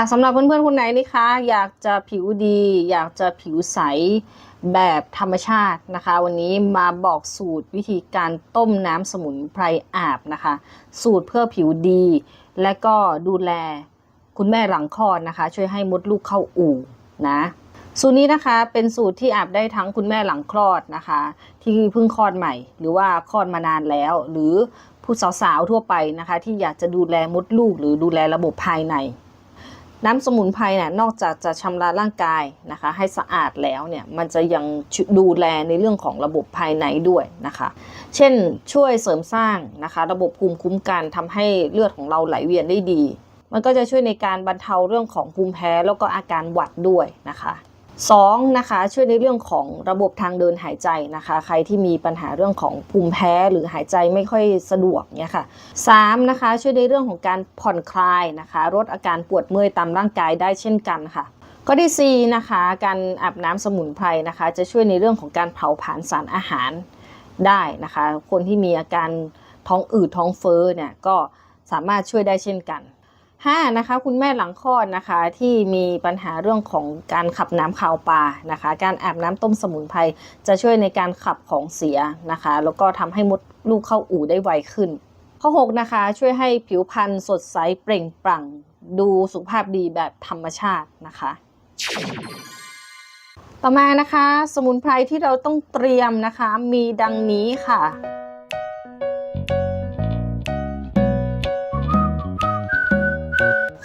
ค่ะสำหรับเพื่อนๆคนไหนนะคะอยากจะผิวดี อยากจะผิวใสแบบธรรมชาตินะคะ วันนี้มาบอกสูตรวิธีการต้มน้ำสมุนไพรอาบนะคะ สูตรเพื่อผิวดี และก็ดูแลคุณแม่หลังคลอดนะคะ ช่วยให้มดลูกเข้าอู่นะ สูตรนี้นะคะเป็นสูตรที่อาบได้ทั้งคุณแม่หลังคลอดนะคะ ที่เพิ่งคลอดใหม่ หรือว่าคลอดมานานแล้ว หรือผู้สาวๆทั่วไปนะคะ ที่อยากจะดูแลมดลูก หรือดูแลระบบภายใน น้ำสมุนไพรเนี่ยนอกจากจะชำระร่างกายนะคะ ให้สะอาดแล้วเนี่ยมันจะยังดูแลในเรื่องของระบบภายในด้วยนะคะ เช่นช่วยเสริมสร้างนะคะ ระบบภูมิคุ้มกันทำให้เลือดของเราไหลเวียนได้ดี มันก็จะช่วยในการบรรเทาเรื่องของภูมิแพ้แล้วก็อาการหวัดด้วยนะคะ สองนะคะช่วยในเรื่องของระบบทางเดินหายใจนะคะ ใครที่มีปัญหาเรื่องของภูมิแพ้หรือหายใจไม่ค่อยสะดวกเนี่ยค่ะสามนะคะช่วยในเรื่องของการผ่อนคลายนะคะลดอาการปวดเมื่อยตามร่างกายได้เช่นกันค่ะข้อที่4นะคะการอาบน้ำสมุนไพรนะคะ จะช่วยในเรื่องของการเผาผลาญสารอาหารได้นะคะ คนที่มีอาการท้องอืดท้องเฟ้อเนี่ยก็สามารถช่วยได้เช่นกัน 5. นะคะคุณแม่หลังคลอดนะคะ ที่มีปัญหาเรื่องของการขับน้ำคาวปลานะคะ การอาบน้ำต้มสมุนไพรจะช่วยในการขับของเสียนะคะ แล้วก็ทำให้มดลูกเข้าอู่ได้ไวขึ้น ข้อ 6 นะคะ ช่วยให้ผิวพรรณสดใสเปล่งปลั่ง ดูสุขภาพดีแบบธรรมชาตินะคะ ต่อมานะคะ สมุนไพรที่เราต้องเตรียมนะคะ มีดังนี้ค่ะ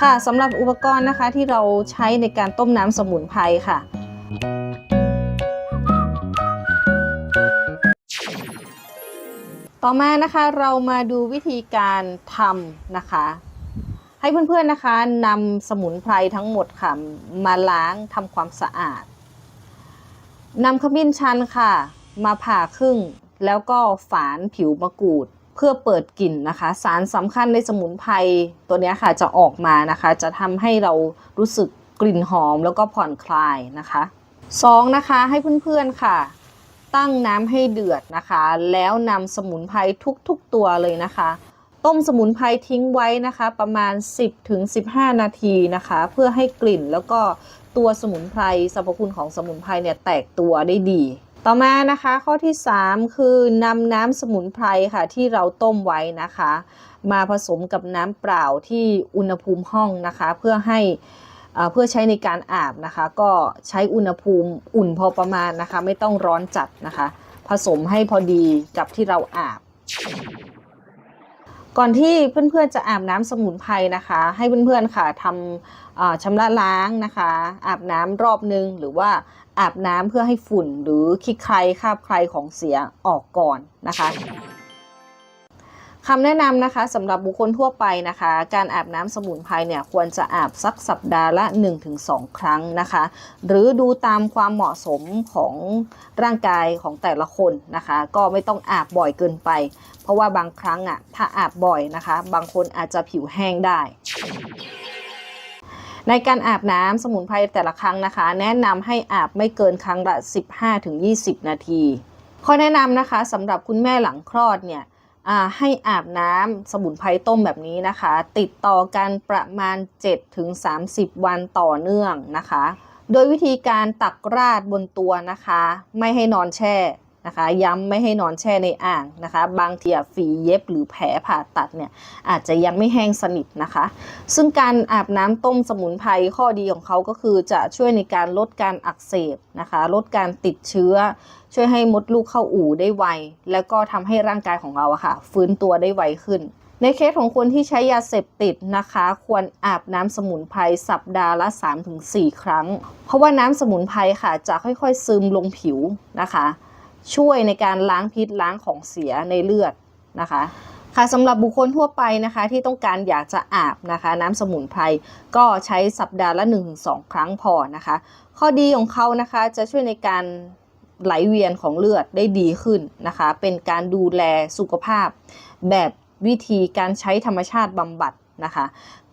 ค่ะสำหรับอุปกรณ์นะคะที่เราใช้ในการต้มน้ำสมุนไพรค่ะ ต่อมานะคะเรามาดูวิธีการทำนะคะ ให้เพื่อนๆนะคะนำสมุนไพรทั้งหมดค่ะมาล้างทำความสะอาดนำขมิ้นชันค่ะ มาผ่าครึ่ง แล้วก็ฝานผิวมะกรูด เพื่อเปิดกลิ่นนะคะ สารสำคัญในสมุนไพรตัวนี้ค่ะจะออกมานะคะ จะทำให้เรารู้สึกกลิ่นหอมแล้วก็ผ่อนคลายนะคะสองนะคะให้เพื่อนๆค่ะ ตั้งน้ำให้เดือดนะคะ แล้วนำสมุนไพรทุกๆตัวเลยนะคะ ต้มสมุนไพรทิ้งไว้นะคะ ประมาณ 10ถึง15 นาทีนะคะ เพื่อให้กลิ่นแล้วก็ตัวสมุนไพรสรรพคุณของสมุนไพรเนี่ยแตกตัวได้ดี ต่อมานะคะข้อที่ 3 คือนำน้ำสมุนไพรค่ะที่เราต้มไว้นะคะ มาผสมกับน้ำเปล่าที่อุณหภูมิห้องนะคะ เพื่อให้เอ่อเพื่อใช้ในการอาบนะคะ ก็ใช้อุณหภูมิอุ่นพอประมาณนะคะ ไม่ต้องร้อนจัดนะคะ ผสมให้พอดีกับที่เราอาบ ก่อนที่เพื่อนๆจะอาบน้ำสมุนไพรนะคะ ให้เพื่อนๆค่ะทำเอ่อชำระล้างนะคะ อาบน้ำรอบนึงหรือว่า อาบน้ำเพื่อให้ฝุ่นหรือขี้ใครคราบใครของเสียออกก่อนนะคะคำแนะนำนะคะสำหรับบุคคลทั่วไปนะคะ การอาบน้ำสมุนไพรเนี่ยควรจะอาบสักสัปดาห์ละ 1-2 ครั้งนะคะ หรือดูตามความเหมาะสมของร่างกายของแต่ละคนนะคะ ก็ไม่ต้องอาบบ่อยเกินไป เพราะว่าบางครั้งอะถ้าอาบบ่อยนะคะ บางคนอาจจะผิวแห้งได้ ในการอาบน้ำสมุนไพรแต่ละครั้งนะคะ แนะนำให้อาบไม่เกินครั้งละ 15-20 นาทีข้อแนะนำนะคะสำหรับคุณแม่หลังคลอดเนี่ยให้อาบน้ำสมุนไพรต้มแบบนี้นะคะ ติดต่อกันประมาณ 7-30 วันต่อเนื่องนะคะ โดยวิธีการตักราดบนตัวนะคะ ไม่ให้นอนแช่ นะคะ ย้ำไม่ให้นอนแช่ในอ่างนะคะ บางทีฝีเย็บหรือแผลผ่าตัดเนี่ยอาจจะยังไม่แห้งสนิทนะคะ ซึ่งการอาบน้ำต้มสมุนไพรข้อดีของเขาก็คือจะช่วยในการลดการอักเสบนะคะ ลดการติดเชื้อ ช่วยให้มดลูกเข้าอู่ได้ไว แล้วก็ทำให้ร่างกายของเราอะค่ะ ฟื้นตัวได้ไวขึ้นในเคสของคนที่ใช้ยาเสพติดนะคะ ควรอาบน้ำสมุนไพรสัปดาห์ละ 3-4 ครั้ง เพราะว่าน้ำสมุนไพรค่ะจะค่อยๆซึมลงผิวนะคะ ช่วยในการล้างพิษล้างของเสียในเลือดนะคะค่ะสำหรับบุคคลทั่วไปนะคะที่ต้องการอยากจะอาบนะคะ น้ำสมุนไพรก็ใช้สัปดาห์ละ 1-2 ครั้งพอนะคะ ข้อดีของเขานะคะจะช่วยในการไหลเวียนของเลือดได้ดีขึ้นนะคะ เป็นการดูแลสุขภาพ แบบวิธีการใช้ธรรมชาติบำบัดนะคะ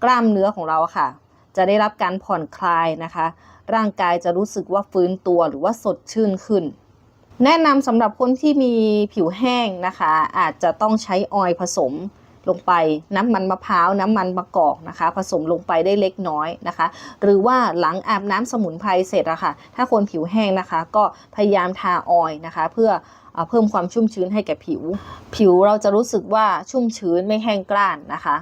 กล้ามเนื้อของเราค่ะ จะได้รับการผ่อนคลายนะคะ ร่างกายจะรู้สึกว่าฟื้นตัวหรือว่าสดชื่นขึ้น แนะนำสำหรับคนที่มีผิวแห้งนะคะ อาจจะต้องใช้ออยล์ผสมลงไปน้ำมันมะพร้าวน้ำมันมะกอกนะคะ ผสมลงไปได้เล็กน้อยนะคะ หรือว่าหลังอาบน้ำสมุนไพรเสร็จอะค่ะ ถ้าคนผิวแห้งนะคะ ก็พยายามทาออยล์นะคะ เพื่อเอ่อเพิ่มความชุ่มชื้นให้แก่ผิว ผิวเราจะรู้สึกว่าชุ่มชื้นไม่แห้งกร้านนะคะ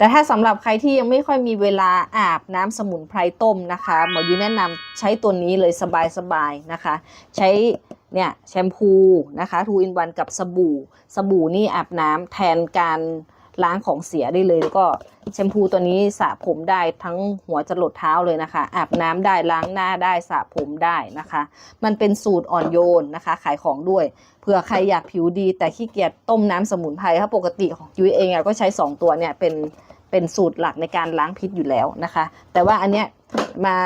แต่ถ้าสำหรับใครที่ยังไม่ค่อยมีเวลาอาบน้ำสมุนไพรต้มนะคะหมอยูแนะนำใช้ตัวนี้เลยสบายๆนะคะ ใช้เนี่ยแชมพูนะคะทูอินวันกับสบู่ สบู่นี่อาบน้ำแทนการล้างของเสียได้เลยแล้วก็แชมพูตัวนี้สระผมได้ทั้งหัวจรดเท้าเลยนะคะ อาบน้ำได้ล้างหน้าได้สระผมได้นะคะ มันเป็นสูตรอ่อนโยนนะคะ ขายของด้วยเผื่อใครอยากผิวดีแต่ขี้เกียจต้มน้ำสมุนไพรถ้าปกติของยุ้ยเองอะก็ใช้ 2 ตัวเนี่ยเป็น เป็นสูตรหลักในการล้างพิษอยู่แล้วนะคะ แต่ว่าอันเนี้ยมา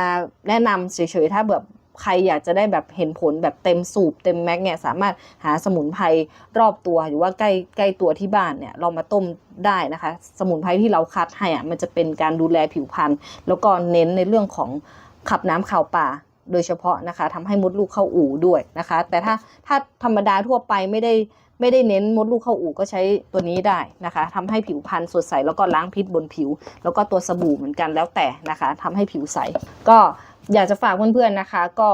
แนะนำเฉยๆถ้าแบบใครอยากจะได้แบบเห็นผลแบบเต็มสูบเต็มแม็กเนี่ยสามารถหาสมุนไพรรอบตัวหรือว่าใกล้ใกล้ตัวที่บ้านเนี่ยเรามาต้มได้นะคะ สมุนไพรที่เราคัดให้อะมันจะเป็นการดูแลผิวพรรณแล้วก็เน้นในเรื่องของขับน้ำข่าวป่าโดยเฉพาะนะคะทำให้มดลูกเข้าอู่ด้วยนะคะ แต่ถ้าถ้าธรรมดาทั่วไปไม่ได้ ไม่ได้เน้นมดลูกเข้าอู่ก็ใช้ตัวนี้ได้นะคะทำให้ผิวพรรณสดใสแล้วก็ล้างพิษบนผิว แล้วก็ตัวสบู่เหมือนกันแล้วแต่นะคะทำให้ผิวใส ก็อยากจะฝากเพื่อนๆนะคะ ก็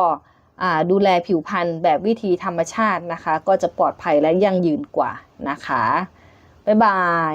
ดูแลผิวพรรณแบบวิธีธรรมชาตินะคะ ก็จะปลอดภัยและยั่งยืนกว่านะคะ บ๊ายบาย